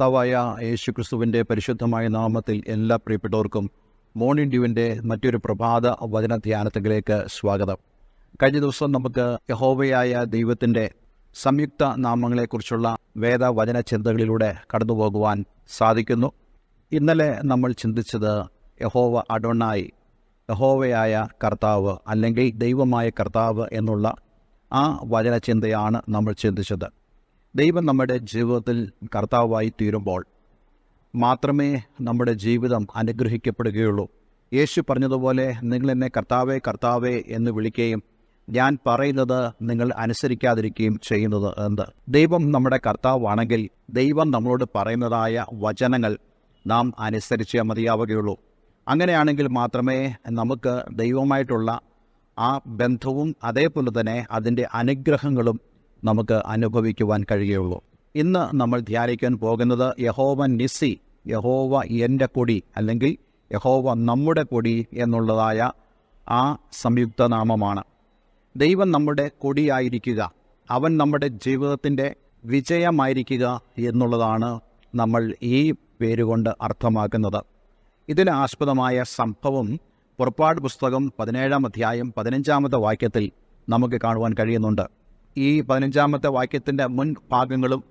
കർത്താവായ യേശു ക്രിസ്തുവിന്റെ പരിശുദ്ധമായ നാമത്തിൽ എല്ലാ പ്രിയപ്പെട്ടവർക്കും മോർണിംഗ് ഡ്യൂവിന്റെ മറ്റൊരു പ്രഭാത വചന ധ്യാനത്തിലേക്ക് സ്വാഗതം. കഴിഞ്ഞ ദിവസം നമുക്ക് യഹോവയായ ദൈവത്തിന്റെ സംയുക്ത നാമങ്ങളെക്കുറിച്ചുള്ള വേദവചന ചിന്തകളിലൂടെ കടന്നു പോകുവാൻ സാധിക്കുന്നു. ഇന്നലെ നമ്മൾ ചിന്തിച്ചത് യഹോവ അഡോണായി യഹോവയായ കർത്താവ് അല്ലെങ്കിൽ ദൈവമായ കർത്താവ് എന്നുള്ള ആ വചന ചിന്തയാണ് നമ്മൾ ചിന്തിച്ചത്. ദൈവം നമ്മുടെ ജീവിതത്തിൽ കർത്താവായി തീരുമ്പോൾ മാത്രമേ നമ്മുടെ ജീവിതം അനുഗ്രഹിക്കപ്പെടുകയുള്ളൂ. യേശു പറഞ്ഞതുപോലെ നിങ്ങൾ എന്നെ കർത്താവേ കർത്താവേ എന്ന് വിളിക്കുകയും ഞാൻ പറയുന്നത് നിങ്ങൾ അനുസരിക്കാതിരിക്കുകയും ചെയ്യുന്നത് എന്ത്? ദൈവം നമ്മുടെ കർത്താവാണെങ്കിൽ ദൈവം നമ്മളോട് പറയുന്നതായ വചനങ്ങൾ നാം അനുസരിച്ചേ മതിയാവുകയുള്ളൂ. അങ്ങനെയാണെങ്കിൽ മാത്രമേ നമുക്ക് ദൈവമായിട്ടുള്ള ആ ബന്ധവും അതേപോലെ തന്നെ അതിന്റെ അനുഗ്രഹങ്ങളും നമുക്ക് അനുഭവിക്കുവാൻ കഴിയുള്ളൂ. ഇന്ന് നമ്മൾ ധ്യാനിക്കാൻ പോകുന്നത് യഹോവ നിസി യഹോവ എന്റെ കൊടി അല്ലെങ്കിൽ യഹോവ നമ്മുടെ കൊടി എന്നുള്ളതായ ആ സംയുക്ത നാമമാണ്. ദൈവം നമ്മുടെ കൊടിയായിരിക്കുക അവൻ നമ്മുടെ ജീവിതത്തിന്റെ വിജയമായിരിക്കുക എന്നുള്ളതാണ് നമ്മൾ ഈ പേരുകൊണ്ട് അർത്ഥമാക്കുന്നത്. ഇതിന് ആസ്പദമായ സംഭവം പുറപ്പാട് പുസ്തകം പതിനേഴാം അധ്യായം പതിനഞ്ചാമത്തെ വാക്യത്തിൽ നമുക്ക് കാണുവാൻ കഴിയുന്നുണ്ട്. ഈ പതിനഞ്ചാമത്തെ വാക്യത്തിന്റെ മുൻ ഭാഗങ്ങളും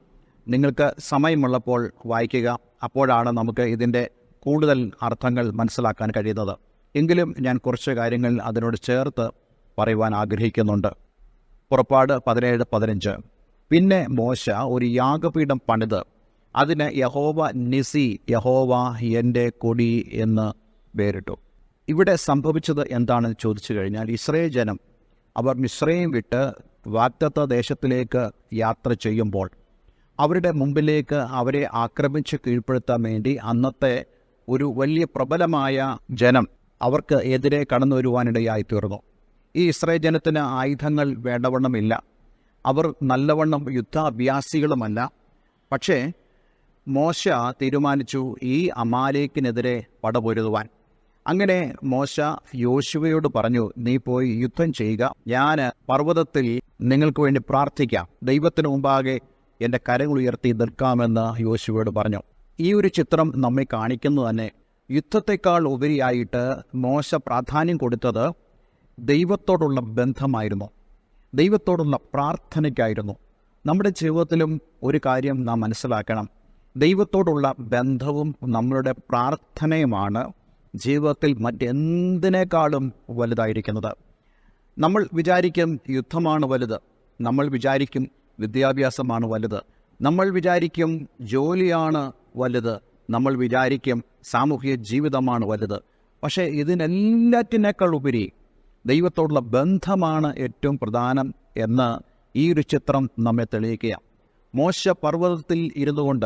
നിങ്ങൾക്ക് സമയമുള്ളപ്പോൾ വായിക്കുക. അപ്പോഴാണ് നമുക്ക് ഇതിന്റെ കൂടുതൽ അർത്ഥങ്ങൾ മനസ്സിലാക്കാൻ കഴിയുന്നത്. എങ്കിലും ഞാൻ കുറച്ച് കാര്യങ്ങൾ അതിനോട് ചേർത്ത് പറയുവാൻ ആഗ്രഹിക്കുന്നുണ്ട്. പുറപ്പാട് പതിനേഴ് പതിനഞ്ച്. പിന്നെ മോശ ഒരു യാഗപീഠം പണിത്. അതിന് യഹോവ നിസി യഹോവ എന്റെ കൊടി എന്ന് പേരിട്ടു. ഇവിടെ സംഭവിച്ചത് എന്താണെന്ന് ചോദിച്ചു കഴിഞ്ഞാൽ ഇസ്രേ ജനം അവർ മിശ്രയും വിട്ട് വാഗ്ദത്ത ദേശത്തിലേക്ക് യാത്ര ചെയ്യുമ്പോൾ അവരുടെ മുമ്പിലേക്ക് അവരെ ആക്രമിച്ച് കീഴ്പ്പെടുത്താൻ വേണ്ടി അന്നത്തെ ഒരു വലിയ പ്രബലമായ ജനം അവർക്ക് എതിരെ കടന്നു വരുവാനിടയായി തീർന്നു ഈ ഇസ്രയേൽ ജനത്തിന് ആയുധങ്ങൾ വേണ്ടവണ്ണമില്ല. അവർ നല്ലവണ്ണം യുദ്ധാഭ്യാസികളുമല്ല. പക്ഷേ മോശ തീരുമാനിച്ചു ഈ അമാലേക്കിനെതിരെ പടപൊരുതുവാൻ. അങ്ങനെ മോശ യോശുവയോട് പറഞ്ഞു നീ പോയി യുദ്ധം ചെയ്യുക. ഞാൻ പർവതത്തിൽ നിങ്ങൾക്ക് വേണ്ടി പ്രാർത്ഥിക്കാം. ദൈവത്തിന് മുമ്പാകെ എന്റെ കരങ്ങൾ ഉയർത്തി നിൽക്കാമെന്ന് യോശുവയോട് പറഞ്ഞു. ഈ ഒരു ചിത്രം നമ്മെ കാണിക്കുന്നു തന്നെ യുദ്ധത്തെക്കാൾ ഉപരിയായിട്ട് മോശ പ്രാധാന്യം കൊടുത്തത് ദൈവത്തോടുള്ള ബന്ധമായിരുന്നു. ദൈവത്തോടുള്ള പ്രാർത്ഥനയ്ക്കായിരുന്നു. നമ്മുടെ ജീവിതത്തിലും ഒരു കാര്യം നാം മനസ്സിലാക്കണം. ദൈവത്തോടുള്ള ബന്ധവും നമ്മളുടെ പ്രാർത്ഥനയുമാണ്. ജീവിതത്തിൽ മറ്റെന്തിനേക്കാളും വലുതായിരിക്കുന്നത്? നമ്മൾ വിചാരിക്കും യുദ്ധമാണ് വലുത്. നമ്മൾ വിചാരിക്കും വിദ്യാഭ്യാസമാണ് വലുത്. നമ്മൾ വിചാരിക്കും ജോലിയാണ് വലുത്. നമ്മൾ വിചാരിക്കും സാമൂഹിക ജീവിതമാണ് വലുത്. പക്ഷേ ഇതിനെല്ലാറ്റിനേക്കാൾ ഉപരി ദൈവത്തോടുള്ള ബന്ധമാണ് ഏറ്റവും പ്രധാനം എന്ന് ഈ ഒരു ചിത്രം നമ്മെ തെളിയിക്കുക മോശ പർവതത്തിൽ ഇരുന്നുകൊണ്ട്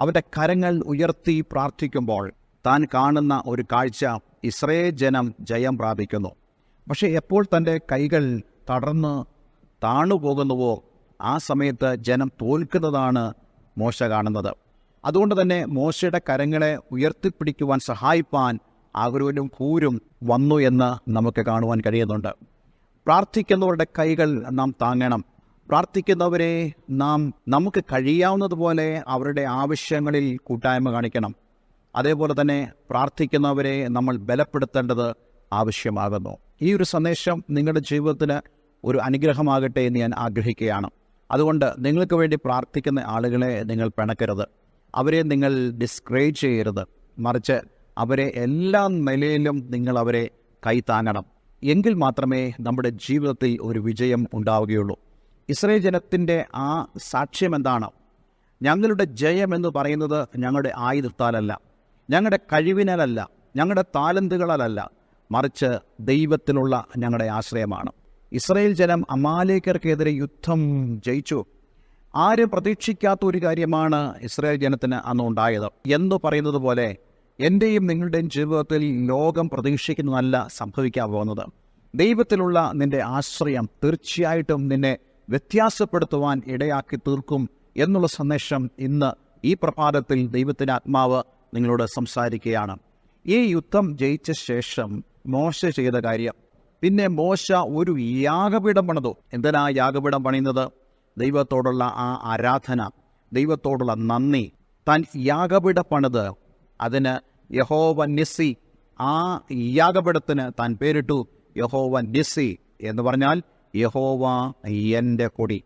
അവന്റെ കരങ്ങൾ ഉയർത്തി പ്രാർത്ഥിക്കുമ്പോൾ താൻ കാണുന്ന ഒരു കാഴ്ച ഇസ്രയേൽ ജനം ജയം പ്രാപിക്കുന്നു. പക്ഷേ എപ്പോൾ തന്റെ കൈകൾ തടർന്ന് താണുപോകുന്നുവോ ആ സമയത്ത് ജനം തോൽക്കുന്നതാണ് മോശ കാണുന്നത്. അതുകൊണ്ട് തന്നെ മോശയുടെ കരങ്ങളെ ഉയർത്തിപ്പിടിക്കുവാൻ സഹായിപ്പാൻ ആഗ്രഹവും കൂരും വന്നു എന്ന് നമുക്ക് കാണുവാൻ കഴിയുന്നുണ്ട്. പ്രാർത്ഥിക്കുന്നവരുടെ കൈകൾ നാം താങ്ങണം. പ്രാർത്ഥിക്കുന്നവരെ നാം നമുക്ക് കഴിയാവുന്നതുപോലെ അവരുടെ ആവശ്യങ്ങളിൽ കൂട്ടായ്മ കാണിക്കണം. അതേപോലെ തന്നെ പ്രാർത്ഥിക്കുന്നവരെ നമ്മൾ ബലപ്പെടുത്തേണ്ടത് ആവശ്യമാകുന്നു. ഈ ഒരു സന്ദേശം നിങ്ങളുടെ ജീവിതത്തിന് ഒരു അനുഗ്രഹമാകട്ടെ എന്ന് ഞാൻ ആഗ്രഹിക്കുകയാണ്. അതുകൊണ്ട് നിങ്ങൾക്ക് വേണ്ടി പ്രാർത്ഥിക്കുന്ന ആളുകളെ നിങ്ങൾ പിണക്കരുത്. അവരെ നിങ്ങൾ ഡിസ്ക്രേജ് ചെയ്യരുത്. മറിച്ച് അവരെ എല്ലാ നിലയിലും നിങ്ങൾ അവരെ കൈത്താങ്ങണം. എങ്കിൽ മാത്രമേ നമ്മുടെ ജീവിതത്തിൽ ഒരു വിജയം ഉണ്ടാവുകയുള്ളൂ. ഇസ്രയേൽ ജനത്തിന്റെ ആ സാക്ഷ്യം എന്താണ്? ഞങ്ങളുടെ ജയം എന്ന് പറയുന്നത് ഞങ്ങളുടെ ആയുധത്താലല്ല. ഞങ്ങളുടെ കഴിവിനാലല്ല ഞങ്ങളുടെ താലന്തുകളാലല്ല മറിച്ച് ദൈവത്തിലുള്ള ഞങ്ങളുടെ ആശ്രയമാണ്. ഇസ്രയേൽ ജനം അമാലേക്കർക്കെതിരെ യുദ്ധം ജയിച്ചു. ആരും പ്രതീക്ഷിക്കാത്ത ഒരു കാര്യമാണ് ഇസ്രായേൽ ജനത്തിന് അന്ന് ഉണ്ടായത്. എന്ന് പറയുന്നത് പോലെ എന്റെയും നിങ്ങളുടെയും ജീവിതത്തിൽ ലോകം പ്രതീക്ഷിക്കുന്നതല്ല സംഭവിക്കാൻ പോകുന്നത്. ദൈവത്തിലുള്ള നിന്റെ ആശ്രയം തീർച്ചയായിട്ടും നിന്നെ വ്യത്യാസപ്പെടുത്തുവാൻ ഇടയാക്കി തീർക്കും എന്നുള്ള സന്ദേശം ഇന്ന് ഈ പ്രഭാതത്തിൽ ദൈവത്തിന്റെ ആത്മാവ് നിങ്ങളോട് സംസാരിക്കുകയാണ്. ഈ യുദ്ധം ജയിച്ച ശേഷം മോശ ചെയ്ത കാര്യം. പിന്നെ മോശ ഒരു യാഗപീഠം പണിതു. എന്തിനാ യാഗപീഠം പണിയുന്നത്? ദൈവത്തോടുള്ള ആ ആരാധന ദൈവത്തോടുള്ള നന്ദി. താൻ യാഗപീഠം പണിത്. അതിന് യഹോവ നിസ്സി. ആ യാഗപീഠത്തിന് താൻ പേരിട്ടു. യഹോവ നിസ്സി എന്ന് പറഞ്ഞാൽ യഹോവ എന്റെ കൊടി.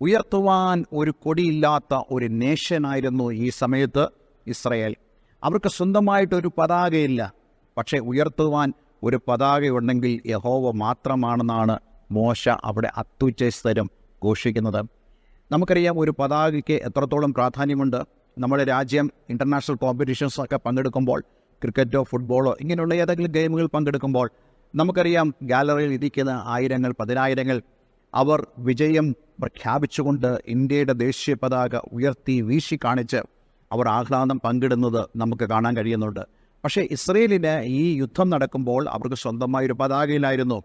ഉയർത്തുവാൻ ഒരു കൊടിയില്ലാത്ത ഒരു നേഷനായിരുന്നു ഈ സമയത്ത് ഇസ്രയേൽ. അവർക്ക് സ്വന്തമായിട്ടൊരു പതാകയില്ല. പക്ഷേ ഉയർത്തുവാൻ ഒരു പതാകയുണ്ടെങ്കിൽ യഹോവ മാത്രമാണെന്നാണ് മോശ അവിടെ അത്യുച്ചസ്ഥരം ഘോഷിക്കുന്നത്. നമുക്കറിയാം ഒരു പതാകയ്ക്ക് എത്രത്തോളം പ്രാധാന്യമുണ്ട്. നമ്മുടെ രാജ്യം ഇന്റർനാഷണൽ കോമ്പറ്റീഷൻസൊക്കെ പങ്കെടുക്കുമ്പോൾ ക്രിക്കറ്റോ ഫുട്ബോളോ ഇങ്ങനെയുള്ള ഏതെങ്കിലും ഗെയിമുകൾ പങ്കെടുക്കുമ്പോൾ നമുക്കറിയാം ഗാലറിയിൽ ഇരിക്കുന്ന ആയിരങ്ങൾ പതിനായിരങ്ങൾ അവർ വിജയം പ്രഖ്യാപിച്ചുകൊണ്ട് ഇന്ത്യയുടെ ദേശീയ പതാക ഉയർത്തി വീശി കാണിച്ച് അവർ ആഹ്ലാദം പങ്കിടുന്നത് നമുക്ക് കാണാൻ കഴിയുന്നുണ്ട്. പക്ഷേ ഇസ്രയേലിന് ഈ യുദ്ധം നടക്കുമ്പോൾ അവർക്ക് സ്വന്തമായൊരു പതാകയിലായിരുന്നു.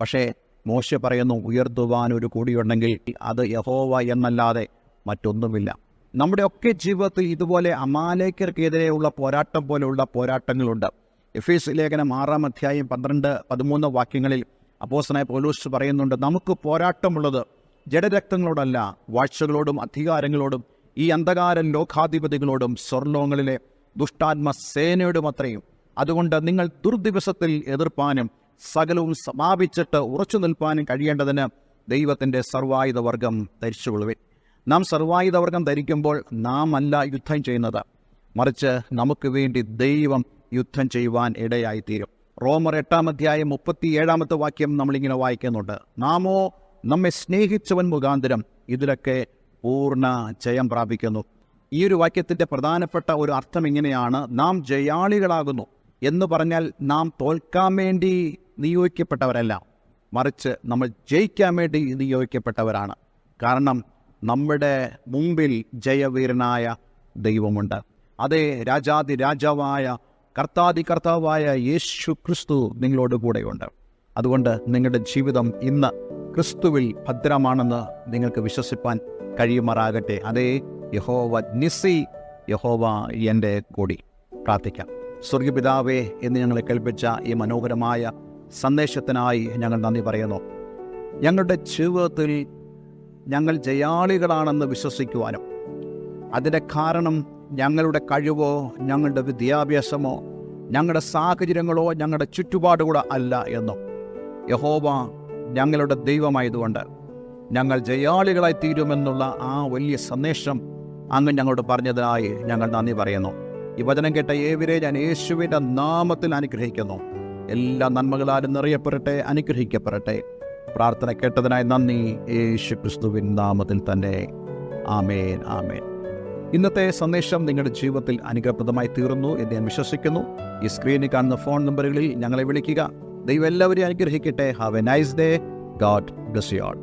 പക്ഷേ മോശ പറയുന്നു ഉയർത്തുവാൻ ഒരു കൂടിയുണ്ടെങ്കിൽ അത് യഹോവ എന്നല്ലാതെ മറ്റൊന്നുമില്ല. നമ്മുടെയൊക്കെ ജീവിതത്തിൽ ഇതുപോലെ അമാലേക്കർക്കെതിരെയുള്ള പോരാട്ടം പോലെയുള്ള പോരാട്ടങ്ങളുണ്ട്. എഫ് എസ് ലേഖനം ആറാം അധ്യായം പന്ത്രണ്ട് പതിമൂന്ന് വാക്യങ്ങളിൽ അപ്പോസനായ പോലൂസ് പറയുന്നുണ്ട് നമുക്ക് പോരാട്ടമുള്ളത് ജഡരക്തങ്ങളോടല്ല വാഴ്ചകളോടും അധികാരങ്ങളോടും ഈ അന്ധകാര ലോകാധിപതികളോടും സ്വർണോങ്ങളിലെ ദുഷ്ടാത്മ സേനയോടും അത്രയും. അതുകൊണ്ട് നിങ്ങൾ ദുർദിവസത്തിൽ എതിർപ്പാനും സകലവും സമാപിച്ചിട്ട് ഉറച്ചു നിൽപ്പാനും കഴിയേണ്ടതിന് ദൈവത്തിന്റെ സർവായുധവർഗം ധരിച്ചുകൊള്ളുവിൻ. നാം സർവായുധവർഗം ധരിക്കുമ്പോൾ നാം അല്ല യുദ്ധം ചെയ്യുന്നത്. മറിച്ച് നമുക്ക് വേണ്ടി ദൈവം യുദ്ധം ചെയ്യുവാൻ ഇടയായിത്തീരും. റോമർ എട്ടാം അധ്യായം മുപ്പത്തി ഏഴാമത്തെ വാക്യം നമ്മളിങ്ങനെ വായിക്കുന്നുണ്ട്. നാമോ നമ്മെ സ്നേഹിച്ചവൻ മുഖാന്തരം ഇതിലൊക്കെ പൂർണ ജയം പ്രാപിക്കുന്നു. ഈ ഒരു വാക്യത്തിന്റെ പ്രധാനപ്പെട്ട ഒരു അർത്ഥം ഇങ്ങനെയാണ്. നാം ജയാളികളാകുന്നു എന്ന് പറഞ്ഞാൽ നാം തോൽക്കാൻ വേണ്ടി നിയോഗിക്കപ്പെട്ടവരല്ല. മറിച്ച് നമ്മൾ ജയിക്കാൻ വേണ്ടി നിയോഗിക്കപ്പെട്ടവരാണ്. കാരണം നമ്മുടെ മുമ്പിൽ ജയവീരനായ ദൈവമുണ്ട്. അതേ രാജാതി രാജാവായ കർത്താതി കർത്താവായ യേശു ക്രിസ്തു നിങ്ങളോട് കൂടെയുണ്ട്. അതുകൊണ്ട് നിങ്ങളുടെ ജീവിതം ഇന്ന് ക്രിസ്തുവിൽ ഭദ്രമാണെന്ന് നിങ്ങൾക്ക് വിശ്വസിപ്പാൻ കഴിയുമാറാകട്ടെ. അതേ യഹോവ നിസി യഹോവ എന്റെ കൂടി. പ്രാർത്ഥിക്കാം. സ്വർഗപിതാവേ എന്ന് ഞങ്ങളെ കേൾപ്പിച്ച ഈ മനോഹരമായ സന്ദേശത്തിനായി ഞങ്ങൾ നന്ദി പറയുന്നു. ഞങ്ങളുടെ ജീവിതത്തിൽ ഞങ്ങൾ ജയാളികളാണെന്ന് വിശ്വസിക്കുവാനും അതിന്റെ കാരണം ഞങ്ങളുടെ കഴിവോ ഞങ്ങളുടെ വിദ്യാഭ്യാസമോ ഞങ്ങളുടെ സാഹചര്യങ്ങളോ ഞങ്ങളുടെ ചുറ്റുപാടുകൂടെ അല്ല എന്നും. യഹോവ ഞങ്ങളുടെ ദൈവമായതുകൊണ്ട് ഞങ്ങൾ ജയാളികളായി തീരുമെന്നുള്ള ആ വലിയ സന്ദേശം അങ്ങ് ഞങ്ങളോട് പറഞ്ഞതിനായി ഞങ്ങൾ നന്ദി പറയുന്നു. ഈ വചനം കേട്ട ഏവരെ ഞാൻ യേശുവിന്റെ നാമത്തിൽ അനുഗ്രഹിക്കുന്നു. എല്ലാ നന്മകളാലും നിറയപ്പെടട്ടെ അനുഗ്രഹിക്കപ്പെടട്ടെ. പ്രാർത്ഥന കേട്ടതിനായി നന്ദി. യേശു ക്രിസ്തുവിൻ നാമത്തിൽ തന്നെ. ആമേൻ ആമേൻ. ഇന്നത്തെ സന്ദേശം നിങ്ങളുടെ ജീവിതത്തിൽ അനുഗ്രഹപ്രദമായി തീർന്നു എന്ന് ഞാൻ വിശ്വസിക്കുന്നു. ഈ സ്ക്രീനിൽ കാണുന്ന ഫോൺ നമ്പറുകളിൽ ഞങ്ങളെ വിളിക്കുക. ദൈവം എല്ലാവരെയും അനുഗ്രഹിക്കട്ടെ. Have a nice day God bless you all